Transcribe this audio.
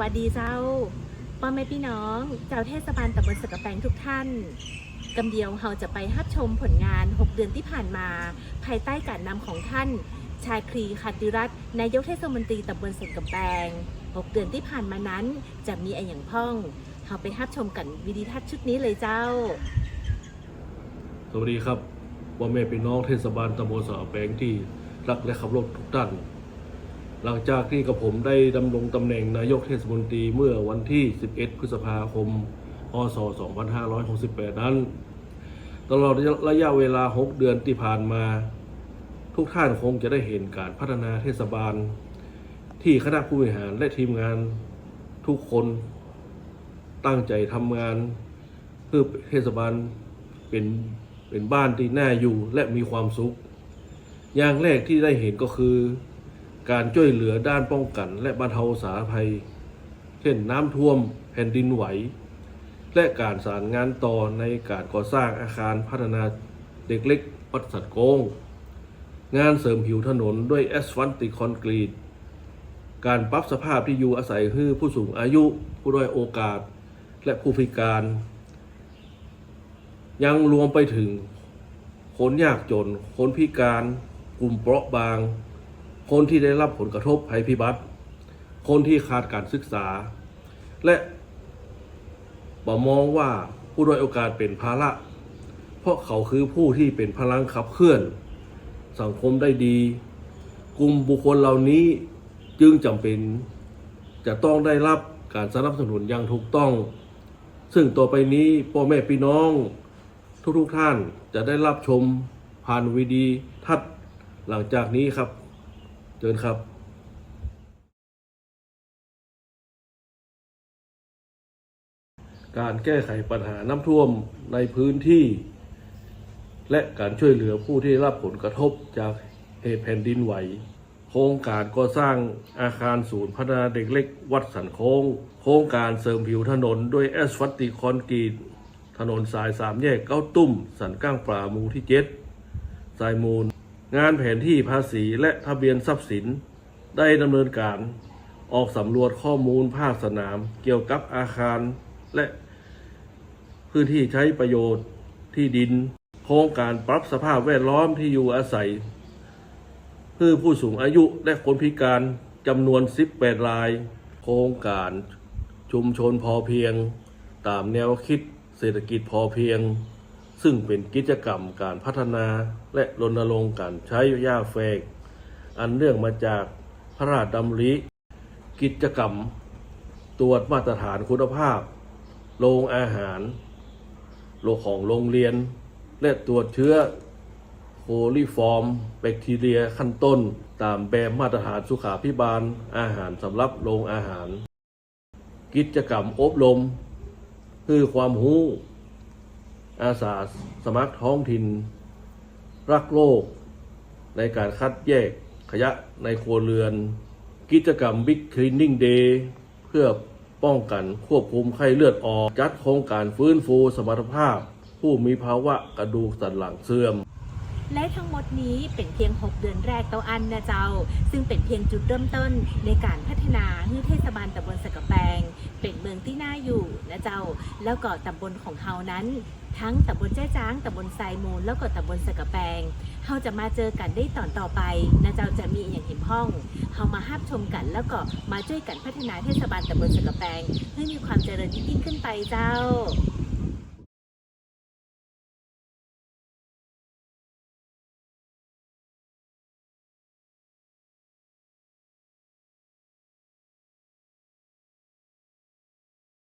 วัสดีเจ้าพ่อแม่พี่น้อง เจ้าเทศบาลตำบลสกะแปงทุกท่านกำเดียวเราจะไปฮับชมผลงาน 6 เดือนที่ผ่านมา ภายใต้การนำของท่าน ชาครีขัติรัตน์นายกเทศมนตรีตำบลสกะแปง6 เดือนที่ผ่านมานั้น จะมีอะไรอย่างพ่องเราไปฮับชมกันวิดีทัศน์ชุดนี้เลยเจ้า สวัสดีครับพ่อแม่พี่น้องเทศบาลตำบลสะแปงที่รักและขับรถทุกท่าน หลังจากที่กับผมได้ดำรงตำแหน่งนายกเทศมนตรีเมื่อวันที่ 11 พฤษภาคม พศ 2568 นั้น ตลอดระยะเวลา 6 เดือนที่ผ่านมา ทุกท่านคงจะได้เห็นการพัฒนาเทศบาล ที่คณะผู้บริหารและทีมงานทุกคนตั้งใจทำงาน เพื่อเทศบาลเป็นเป็นบ้านที่น่าอยู่และมีความสุข อย่างแรกที่ได้เห็นก็คือ การช่วยเหลือด้านป้องกัน และบรรเทาสาธารณภัย เช่นน้ำท่วมแผ่นดินไหว และการสารงานต่อในการก่อสร้างอาคารพัฒนาเด็กเล็กวัดสัตว์โกง งานเสริมผิวถนนด้วยแอสฟัลติคอนกรีต การปรับสภาพที่อยู่อาศัยให้ผู้สูงอายุ ผู้ด้อยโอกาส และผู้พิการ ยังรวมไปถึงคนยากจน คนพิการ กลุ่มเปราะบาง คนที่ได้รับผลกระทบภัยพิบัติ คนที่ขาดการศึกษา และบ่มองว่าผู้ด้อยโอกาสเป็นภาระ เพราะเขาคือผู้ที่เป็นพลังขับเคลื่อน สังคมได้ดี กลุ่มบุคคลเหล่านี้จึงจำเป็นจะต้องได้รับการสนับสนุนอย่างถูกต้อง ซึ่งต่อไปนี้พ่อแม่พี่น้อง ทุกๆท่านจะได้รับชมผ่านวีดีทัศน์หลังจากนี้ครับ เชิญครับการแก้ไขปัญหาน้ำท่วมในพื้นที่ และการช่วยเหลือผู้ที่ได้รับผลกระทบจากเหตุแผ่นดินไหว โครงการก่อสร้างอาคารศูนย์พัฒนาเด็กเล็กวัดสันโค้ง โครงการเสริมผิวถนนด้วยแอสฟัลติคอนกรีต ถนนสายสามแยกเก้าตุ้ม สันก้างปลาหมูที่เจ็ดสายมูล งานแผนที่ภาษีและทะเบียนทรัพย์สิน ได้ดำเนินการออกสำรวจข้อมูลภาคสนาม เกี่ยวกับอาคารและพื้นที่ใช้ประโยชน์ที่ดิน โครงการปรับสภาพแวดล้อมที่อยู่อาศัยเพื่อผู้สูงอายุและคนพิการจำนวน 18 ราย โครงการชุมชนพอเพียง ตามแนวคิดเศรษฐกิจพอเพียง ซึ่งเป็นกิจกรรมการพัฒนาและรณรงค์การใช้หญ้าแฝก อันเนื่องมาจากพระราชดำริ กิจกรรม ตรวจมาตรฐานคุณภาพ โรงอาหารโลกของโรงเรียน และตรวจเชื้อโคลิฟอร์ม แบคทีเรียขั้นต้น ตามแบบมาตรฐานสุขาพิบาล อาหารสำหรับโรงอาหาร กิจกรรมอบรม คือความรู้ อาสาสมัครท้องถิ่น รักโลก ในการคัดแยกขยะในครัวเรือน กิจกรรมบิ๊กคลีนนิ่งเดย์เพื่อป้องกันควบคุมไข้เลือดออก จัดโครงการฟื้นฟูสมรรถภาพ ผู้มีภาวะกระดูกสันหลังเสื่อม และทั้งหมดนี้เป็นเพียง 6 เดือนแรกเต้าอันนะเจ้า ซึ่งเป็นเพียงจุดเริ่มต้นในการพัฒนาให้เทศบาลตำบลสะกะแปงเป็นเมืองที่น่าอยู่นะเจ้า แล้วก็ตำบลของเฮานั้นทั้งตำบลแจ้จ้างตำบลไซมูลแล้วก็ตำบลสะกะแปงเฮาจะมาเจอกันได้ตอนต่อไปนะเจ้าจะมีอย่างเห็นพ้องเฮามาฮับชมกันแล้วก็มาช่วยกันพัฒนาเทศบาลตำบลสะกะแปงให้มีความเจริญยิ่งขึ้นไปเจ้า